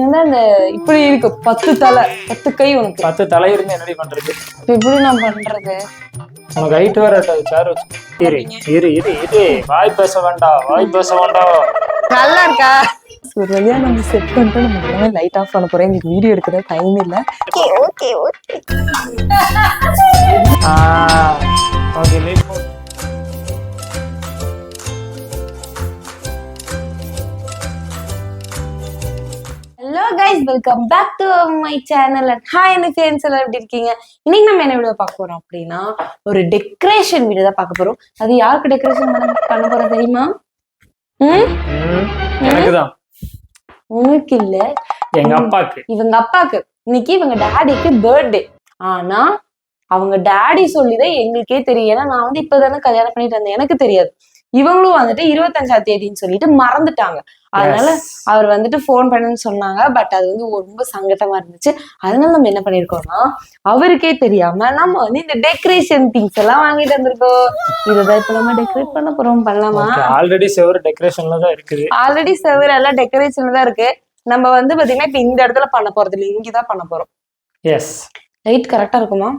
வந்து அந்த இப்படி இருக்கு? பத்து தலை பத்து கை உனக்கு. பத்து தலை இருந்து என்னடி பண்றது? இப்ப எப்படி நான் பண்றது. உனக்கு ஹைட் வேற சேர் இரு இரு இரு இரு. வாய் பேச வேண்டாம் வாய் பேச வேண்டாம் நல்லா இருக்கா ஒரு வழியா நம்ம செட் பண்ணிட்டு நம்ம எல்லாமே லைட் ஆஃப் பண்ண போறோம். எங்களுக்கு வீடியோ எடுக்கிற டைம் இல்ல. Okay okay okay. Welcome back to my channel and hi என்ன ஃப்ரெண்ட்ஸ் எல்லாம் எப்படி இருக்கீங்க? இன்னைக்கு நம்ம என்ன வீடியோ பார்க்க போறோம் அப்படின்னா ஒரு டெக்கரேஷன் வீடியோ தான் பார்க்க போறோம். அது யாருக்கு டெக்கரேஷன் பண்ண போறோம் தெரியுமா? உனக்கு இல்ல. எங்க அப்பாக்கு. இவங்க அப்பாக்கு. இன்னைக்கு இவங்க டாடிக்கு பர்த்டே ஆனா அவங்க டாடி சொல்லிதான் எங்களுக்கே தெரியும். ஏன்னா நான் வந்து இப்பதானே கல்யாணம் பண்ணிட்டு வந்தேன். எனக்கு தெரியாது. இவங்களும் வந்துட்டு இருபத்தஞ்சாம் தேதின்னு சொல்லிட்டு மறந்துட்டாங்க. அதனால. அவர் வந்துட்டு ஃபோன் பண்ணுன்னு சொன்னாங்க. பட் அது வந்து ரொம்ப சங்கட்டமா இருந்துச்சு. அதனால நம்ம என்ன பண்ணிருக்கோம்னா அவருக்கே தெரியாம நம்ம வந்து இந்த டெக்கரேஷன் திங்ஸ் எல்லாம் வாங்கிட்டு வந்திருக்கோம். இதுதான் இப்ப நம்ம டெக்கரேட் பண்ண போறோம். பண்ணலாமா? ஆல்ரெடி செவரு டெக்கரேஷன்ல தான் இருக்குது. ஆல்ரெடி செவர் எல்லாம் டெக்கரேஷன் தான் இருக்கு. நம்ம வந்து பாத்தீங்கன்னா இப்ப இந்த இடத்துல பண்ண போறது இல்லை. இங்கதான் பண்ண போறோம். எஸ் லைட் கரெக்டா இருக்குமா.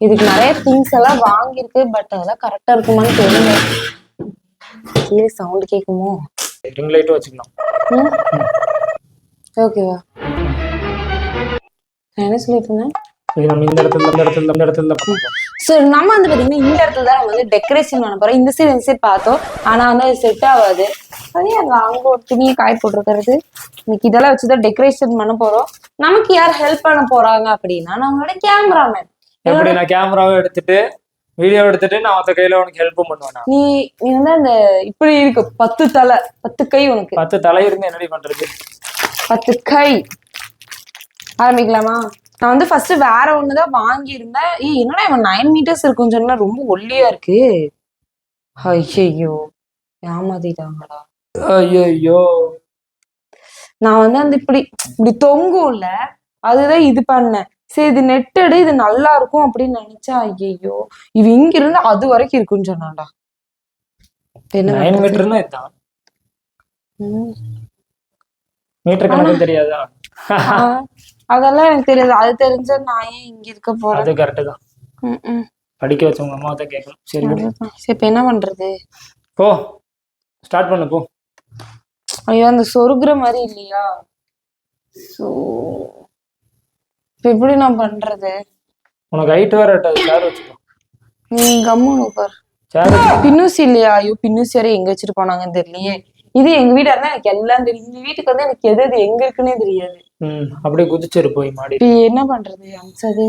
இதுக்கு நிறைய திங்ஸ் எல்லாம் வாங்கியிருக்கு பட் அதெல்லாம் கரெக்டா இருக்குமான்னு தெரியல. கீழே சவுண்ட் கேக்குமோ? ரிங் லைட்டும் வச்சுக்கலாம் ஓகேவா நான் என்ன சொல்லிட்டு இருந்தேன் நம்ம இந்த இடத்துல இந்த இடத்துல இந்த இடத்துல தான். ஸோ நம்ம வந்து பாத்தீங்கன்னா இந்த இடத்துல தான் நம்ம வந்து டெக்கரேஷன் பண்ண போறோம். இந்த சைடு இந்த சைடு பார்த்தோம். ஆனா வந்து அது செட் ஆகாது. அதே அங்க அங்க ஒரு துணியை காய போட்டிருக்கிறது? இன்னைக்கு இதெல்லாம் வச்சுதான் டெக்கரேஷன் பண்ண போறோம். நமக்கு யார் ஹெல்ப் பண்ண போறாங்க அப்படின்னா நம்மளோட கேமராமேன் எப்படி நான் கேமராவை எடுத்துட்டு வீடியோ எடுத்துட்டு நான் மத்த கையில உனக்கு ஹெல்ப்பும் பண்ணுவேன் நீ நீ வந்து அந்த இப்படி இருக்கு? பத்து தலை பத்து கை உனக்கு. பத்து தலை இருந்து என்னடி பண்றது? பத்து கை. ஆரம்பிக்கலாமா? நான் வந்து ஃபர்ஸ்ட் வேற ஒண்ணுதான் வாங்கியிருந்தேன். ஏய் என்னடா இவன் நைன் மீட்டர்ஸ் இருக்கும் சொன்னா ரொம்ப ஒல்லியா இருக்கு. ஐயோ ஏமாத்திட்டாங்கடா. ஐயோ நான் வந்து அந்த இப்படி இப்படி தொங்கும்ல அதுதான் இது பண்ணேன். சரி இது நெட்டடு இது நல்லா இருக்கும் அப்படின்னு நினைச்சா ஐயோ இவ இங்க இருந்து அது வரைக்கும் இருக்குன்னு சொன்னான்டா. தெரியாதா? அதெல்லாம் எனக்கு தெரியாது. அது தெரிஞ்சா நான் ஏன் இங்க இருக்க போறேன்? அது கரெக்டு தான். படிக்க வச்சவங்க அம்மா தான் கேட்கணும். சரி. சரி இப்ப என்ன பண்றது? போ. ஸ்டார்ட் பண்ணு போ. ஐயோ அந்த சொருகுற மாதிரி இல்லையா? சோ இப்ப எப்படி நான் பண்றது? உனக்கு ஹைட் வேற சேர் வச்சுக்கோ. நீ கம்முன்னு உட்கார். சேர் பின்னூசி இல்லையா? ஐயோ பின்னூசி வேற எங்க வச்சுட்டு போனாங்கன்னு தெரியலையே. இது எங்க வீடா இருந்தா எனக்கு எல்லாம் தெரியும். இந்த வீட்டுக்கு வந்து எனக்கு எது எது எங்க இருக்குன்னே தெரியாது. ம் அப்படியே குதிச்சிரு போய் மாடி இப்ப என்ன பண்றது அம்சது?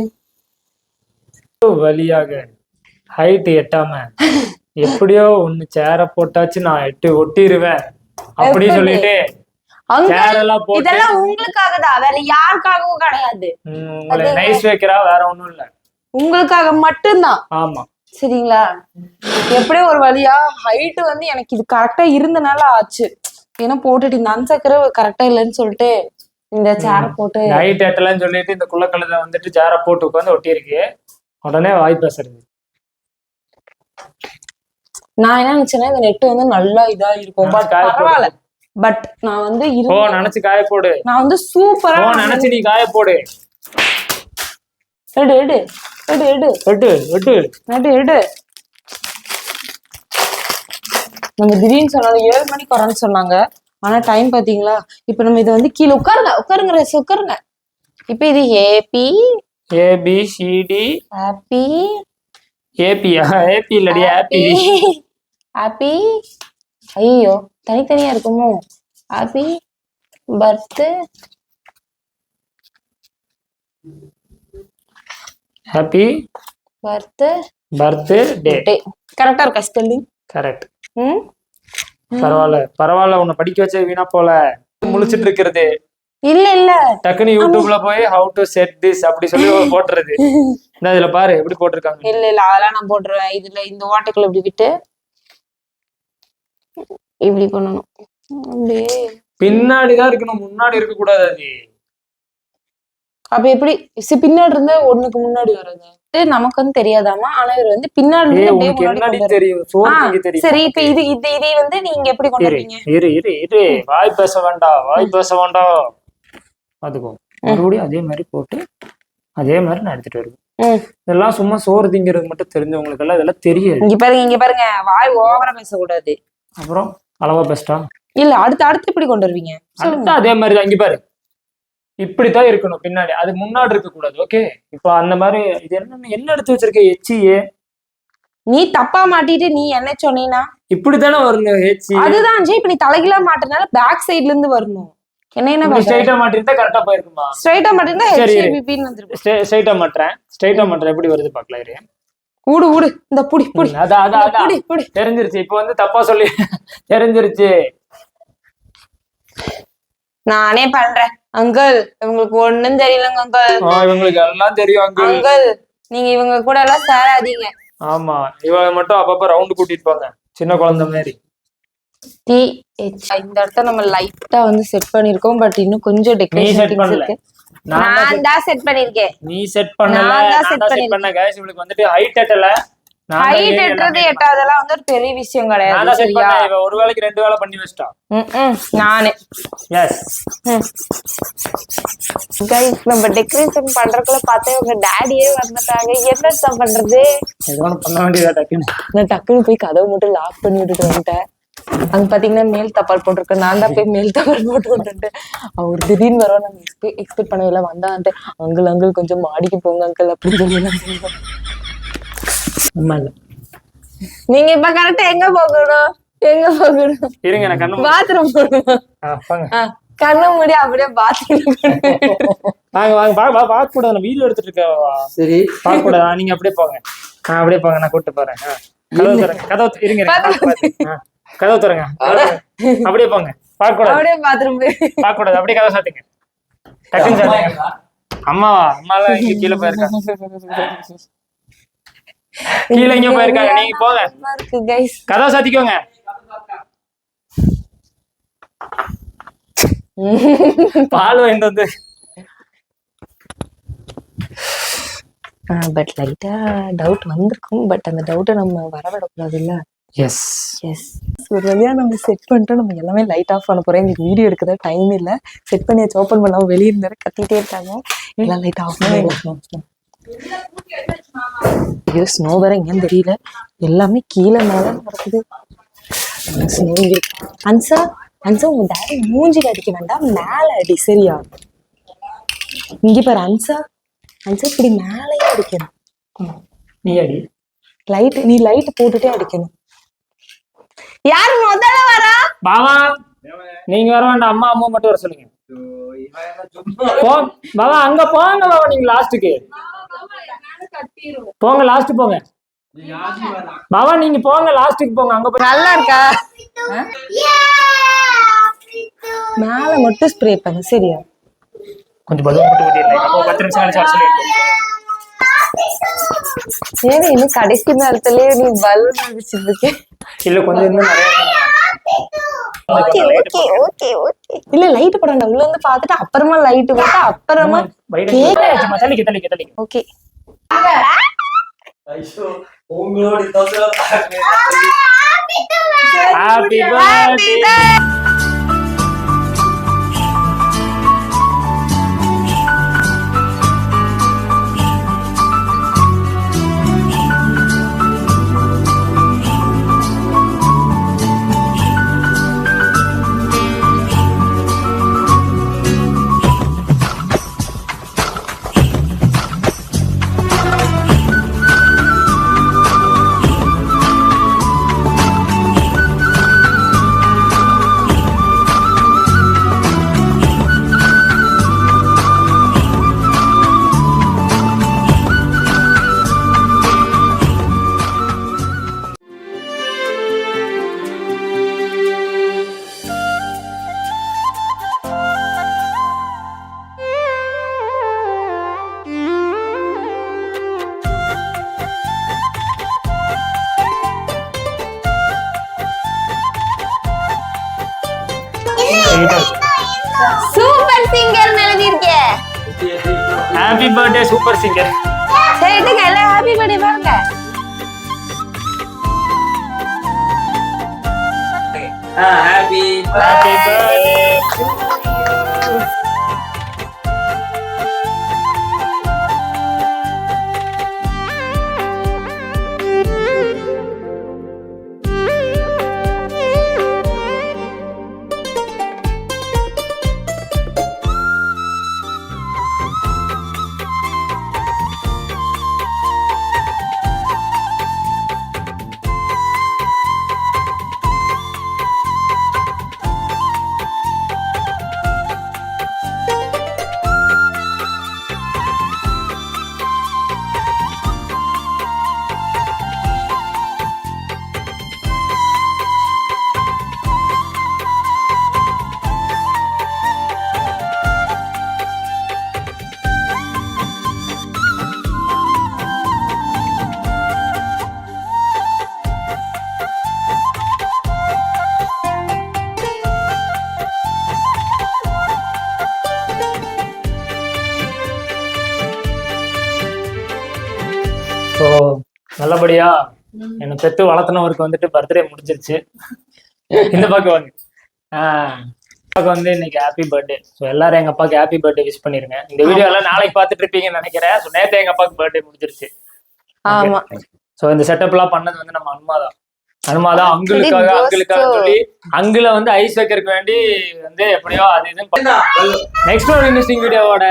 வழியாக ஹைட் எட்டாம. எப்படியோ ஒண்ணு சேர போட்டாச்சு நான் எட்டு ஒட்டிடுவேன் அப்படி எப்படி? சொல்லிட்டு இதெல்லாம் உங்களுக்காக தான் வேற யாருக்காகவும் கிடையாது. வேற ஒண்ணும் இல்ல. உங்களுக்காக மட்டும்தான். ஆமா. சரிங்களா? எப்படியோ ஒரு வழியா ஹைட் வந்து எனக்கு இது கரெக்டா இருந்தனால ஆச்சு. ஏன்னா போட்டுட்டு இந்த அன்சக்கரை கரெக்டா இல்லைன்னு சொல்லிட்டு இந்த சேர போட்டு ஹைட் எட்டலன்னு சொல்லிட்டு இந்த குள்ளக்கழுத வந்துட்டு சேர போட்டு உட்காந்து ஒட்டியிருக்கு. உடனே வாய் பேசுறது. நான் என்ன நினைச்சேன்னா இந்த நெட் வந்து நல்லா இதா இருக்கும். போடு. பரவாயில்ல. பட் நான் வந்து ஓ நினைச்சு காய போடு. நான் வந்து சூப்பரா ஓ நினைச்சு நீ காய போடு. எடு எடு எடு எடு. எட்டு எட்டு எடு எடு. நம்ம திடீர்னு சொன்னாங்க ஏழு மணிக்கு வரேன்னு சொன்னாங்க. ஆனா டைம் பாத்தீங்களா? இப்ப நம்ம இதை வந்து கீழே உட்காருங்க உட்காருங்க ரேஸ் உட்காருங்க. இப்ப இது A B A B C D happy ஏபியா AB இல்லடி ஏபி ஹாப்பி ஐயோ. தனித்தனியா இருக்குமோ? Happy birth happy birth birthday. Day. கரெக்டா இருக்கா ஸ்பெல்லிங் கரெக்ட். ம்? பரவாயில்ல பரவாயில்ல உன்னை படிக்க வச்ச வீணா போல. முழிச்சிட்டு இருக்கிறது. இல்ல இல்ல. டக்குன்னு யூடியூப்ல போய் ஹவு டு செட் திஸ் அப்படி சொல்லி போட்டுறது. இந்த இதுல பாரு எப்படி போட்டிருக்காங்க இல்ல இல்ல அதெல்லாம் நான் போட்டுருவேன். இதுல இந்த ஓட்டைக்குள்ள இப்படி விட்டு. இப்படி பண்ணணும். அப்படியே பின்னாடிதான் இருக்கணும். முன்னாடி இருக்க கூடாது அது அப்ப எப்படி? சி பின்னாடி இருந்தா ஒண்ணுக்கு முன்னாடி வர்றது? இது நமக்கு வந்து தெரியாதாமா ஆனா இவர் வந்து பின்னாடி இருந்து அப்படியே முன்னாடி கொண்டு. தெரியும்? தெரியும் சரி இப்ப இது இது இதை வந்து நீங்க எப்படி கொண்டு இரு இரு இரு இரு. வாய் பேச வேண்டாம் வாய் பேச வேண்டாம் அதுக்கும் மறுபடியும் அதே மாதிரி போட்டு அதே மாதிரி நான் எடுத்துட்டு வருவேன். ம். இதெல்லாம் சும்மா சோறு திங்கிறது மட்டும் தெரிஞ்சவங்களுக்கு எல்லாம் இதெல்லாம் தெரியாது. இங்க பாருங்க இங்க பாருங்க. வாய் ஓவரா பேசக்கூடாது. அப்புறம்? அளவா பெஸ்டா இல்ல அடுத்து அடுத்து எப்படி கொண்டு வருவீங்க? அடுத்து அதே மாதிரி தான் இங்க பாரு. இப்படித்தான் இருக்கணும் பின்னாடி. அது முன்னாடி இருக்க கூடாது ஓகே இப்போ அந்த மாதிரி இது என்ன என்ன எடுத்து வச்சிருக்க எச்சியே நீ தப்பா மாட்டிட்டு நீ என்ன சொன்னீனா இப்படித்தானே வரணும் எச்சி அதுதான் அஜய் இப்ப நீ தலைகீழா மாட்டினால பேக் சைடுல இருந்து வரணும். என்ன இப்படி ஸ்ட்ரைட்டா மாட்டிருந்தா கரெக்டா போயிருக்குமா? ஸ்ட்ரைட்டா இரு. ஹெச்ஏபிபின்னு வந்துருக்கும். ஸ்ட்ரைட்டா மாட்டுறேன். ஸ்ட்ரைட்டா மாட்டுறேன். எப்படி வருது பாக்கலாம் ஊடு ஊடு. இந்த புடி புடி. அதான் அதான் அதான் புடி புடி. தெரிஞ்சிருச்சு. இப்போ வந்து தப்பா சொல்லி தெரிஞ்சிருச்சு. நானே பண்றேன். அங்கிள் இவங்களுக்கு ஒண்ணும் தெரியலங்க அங்கிள். இவங்களுக்கு எல்லாம் தெரியும் அங்கிள். அங்கிள் நீங்க இவங்க கூட எல்லாம் சேராதீங்க. ஆமா. இவங்க மட்டும் அப்பப்ப ரவுண்டு கூட்டிட்டு போங்க. சின்ன குழந்தை மாதிரி. டி இந்த இடத்த நம்ம லைட்டா வந்து செட் பண்ணிருக்கோம் பட் இன்னும் கொஞ்சம் டெக்கரேஷன் இருக்கு. நான் தான் செட் பண்ணிருக்கேன் நீ செட் பண்ணல நான் செட். பண்ண இவளுக்கு வந்துட்டு ஹைட் எட்டல. ஹைட் எட்டுறது எட்டாதெல்லாம் வந்து ஒரு பெரிய விஷயம் கிடையாது ஒரு வேளைக்கு ரெண்டு வேளை பண்ணி வச்சிட்டா. நானு. எஸ் கைஸ் நம்ம டெக்கரேஷன் பண்றதுக்குள்ள பார்த்தா உங்க டேடியே வந்துட்டாங்க என்னத்த பண்றது? ஏதோ ஒண்ணு பண்ண வேண்டியதா டக்குன்னு. நான் டக்குன்னு போய் கதவை மட்டும் லாக் பண்ணி விட்டுட்டு வந்துட்டேன். அங்க பாத்தீங்கன்னா மேல் தப்பால் போட்டிருக்கேன் நான் தான் போய் மேல் தப்பால் போட்டு அவர் திடீர்னு வரும் நாங்க எக்ஸ்பெக்ட் பண்ணவே இல்லை. வந்தான்ட்டு அங்கிள் அங்கிள் கொஞ்சம் மாடிக்கு போங்க அங்கிள் அப்படின்னு சொல்லி எல்லாம் சொல்லுவோம். உண்மை இல்ல. நீங்க இப்ப கரெக்டா எங்க போகணும்? எங்க போகணும்? இருங்க நான் கண்ணு பாத்ரூம் போகணும். கண்ணை மூடி அப்படியே பாத்ரூம் வாங்க வாங்க பா பா கூடாது நான் வீடியோ எடுத்துட்டு இருக்கேன். சரி. பார்க்க கூடாது ஆ, நீங்க அப்படியே போங்க. ஆ அப்படியே போங்க. நான் கூட்டு போறேன். கதவு திறங்க. கதவு இருங்க கதவு திறங்க. அப்படியே போங்க. பார்க்க கூடாது அப்படியே பாத்ரூம் போய் பார்க்க கூடாது அப்படியே கதவை சாத்துங்க. டக்குன்னு சாத்துங்க. அம்மாவா? அம்மாலாம் இங்க கீழே போயிருக்காங்க கீழே இங்க போயிருக்காங்க. நீங்க போங்க. கதவை சாத்திக்கோங்க. பால் வாங்கிட்டு வந்து. பட் லைட்டா டவுட் வந்திருக்கும். பட் அந்த டவுட்டை நம்ம வரவிடக்கூடாது இல்ல எஸ் எஸ் ஒரு வழியா நம்ம செட் பண்ணிட்டு நம்ம எல்லாமே லைட் ஆஃப் பண்ண போறோம் எங்களுக்கு வீடியோ எடுக்கத டைம் இல்ல. செட் பண்ணி வச்சு ஓப்பன் பண்ணாம வெளியே இருந்தாரு கத்திட்டே இருக்காங்க. எல்லாம் லைட் ஆஃப் பண்ணி ஐயோ ஸ்னோ வேற எங்கன்னு தெரியல. எல்லாமே கீழே மேல நடக்குது. ஸ்னோ அன்சா அன்சா உங்க டேடி மூஞ்சில அடிக்க வேண்டாம். மேல அடி சரியா? இங்க பாரு அன்சா. அன்சா இப்படி மேலேயே அடிக்கணும். நீ அடி. லைட் நீ லைட் போட்டுட்டே அடிக்கணும். யார் முதல்ல வரா? பாவா நீங்க வர வேண்டாம். அம்மா அம்மா மட்டும் வர சொல்லுங்க. போ பாவா அங்க போங்க பாவா நீங்க லாஸ்ட்டுக்கு. போங்க லாஸ்ட் போங்க. பாவா நீங்க போங்க லாஸ்ட்டுக்கு போங்க. அங்க போய் நல்லா இருக்கா? மேல மட்டும் ஸ்ப்ரே பண்ணு சரியா? கொஞ்சம் பலூன் மட்டும். அப்போ பத்து நிமிஷம் கழிச்சு வர சொல்லிருக்கேன் ஏன்னா இன்னும் கடைசி நேரத்துலயே நீ பலூன் அடிச்சிட்டு இருக்க. இல்ல கொஞ்சம் இன்னும் நிறைய ஓகே ஓகே ஓகே ஓகே இல்ல லைட் போட வேண்டாம் உள்ள வந்து பாத்துட்டு அப்புறமா லைட் போட்டு அப்புறமா வயிறு தள்ளிக்க தள்ளிக்க தள்ளிக்க ஓகே உங்களோட ஹாப்பி பர்த்டே சூப்பர் சிங்கர் எழுதி இருக்கே ஹாப்பி பர்த்டே சூப்பர் சிங்கர் சரி எடுங்க எல்லாம் ஹாப்பி நல்லபடியா என்னை பெத்து வளர்த்துனவருக்கு வந்துட்டு பர்த்டே முடிஞ்சிருச்சு. இந்த பக்கம் வாங்க. ஆஹ் அப்பாவுக்கு வந்து இன்னைக்கு ஹாப்பி பர்த்டே ஸோ எல்லாரும் எங்க அப்பாவுக்கு ஹாப்பி பர்த்டே விஷ் பண்ணிருங்க. இந்த வீடியோ எல்லாம் நாளைக்கு பார்த்துட்டு இருப்பீங்கன்னு நினைக்கிறேன். ஸோ நேற்று எங்க அப்பாவுக்கு பர்த்டே முடிஞ்சிருச்சு. ஆமா. ஸோ இந்த செட்டப் எல்லாம் பண்ணது வந்து நம்ம அனுமா தான். அனுமா தான் அங்கிளுக்காக Actually, அங்கிளுக்காக those சொல்லி அங்கிள வந்து ஐஸ் வைக்கிறதுக்கு வேண்டி வந்து எப்படியோ அது இதுன்னு நெக்ஸ்ட் ஒரு இன்ட்ரெஸ்டிங் வீடியோவோட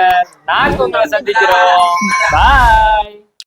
நாக்கு உங்களை சந்திக்கிறோம். பாய்